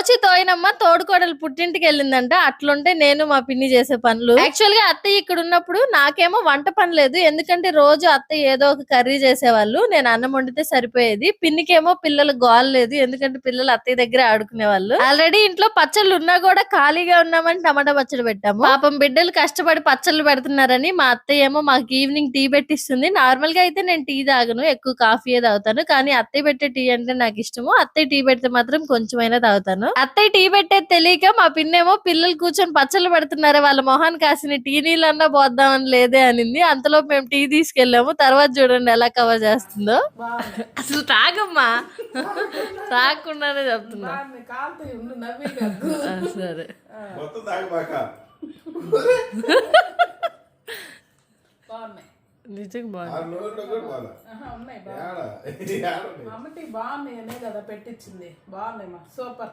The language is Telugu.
తోచి తోయినమ్మ తోడుకోడలు పుట్టింటికి వెళ్ళిందంట. అట్లుంటే నేను మా పిన్ని చేసే పనులు. యాక్చువల్గా అత్తయ్య ఇక్కడ ఉన్నప్పుడు నాకేమో వంట పని లేదు. ఎందుకంటే రోజు అత్తయ్య ఏదో ఒక కర్రీ చేసేవాళ్ళు. నేను అన్నం వండితే సరిపోయేది. పిన్నికేమో పిల్లలు గోల్ లేదు. ఎందుకంటే పిల్లలు అత్తయ్య దగ్గర ఆడుకునే వాళ్ళు ఆల్రెడీ ఇంట్లో పచ్చళ్ళు ఉన్నా కూడా ఖాళీగా ఉన్నామని టమాటా పచ్చడి పెట్టాము. పాపం బిడ్డలు కష్టపడి పచ్చళ్ళు పెడుతున్నారని మా అత్తయ్య ఏమో మాకు ఈవినింగ్ టీ పెట్టిస్తుంది. నార్మల్గా అయితే నేను టీ తాగను. ఎక్కువ కాఫీ తాగుతాను. కానీ అత్తయ్య పెట్టే టీ అంటే నాకు ఇష్టము. అత్తయ్య టీ పెడితే మాత్రం కొంచెమైనా తాగుతాను. అత్తయ్య టీ పెట్టేది తెలియక మా పిన్నేమో పిల్లలు కూర్చొని పచ్చళ్ళు పెడుతున్నారు వాళ్ళ మొహాన్ని కాసిన టీ నీళ్ళన్నా పోద్దామని లేదే అనింది. అంతలో మేము టీ తీసుకెళ్ళాము. తర్వాత చూడండి ఎలా కవర్ చేస్తుందో. అసలు తాగమ్మా. తాగకుండానే చెప్తున్నా. సరే. మొత్తం తాగబాక. బాగున్నాయి. నిజంగా కదా పెట్టించింది. బాగున్నాయి మా. సూపర్.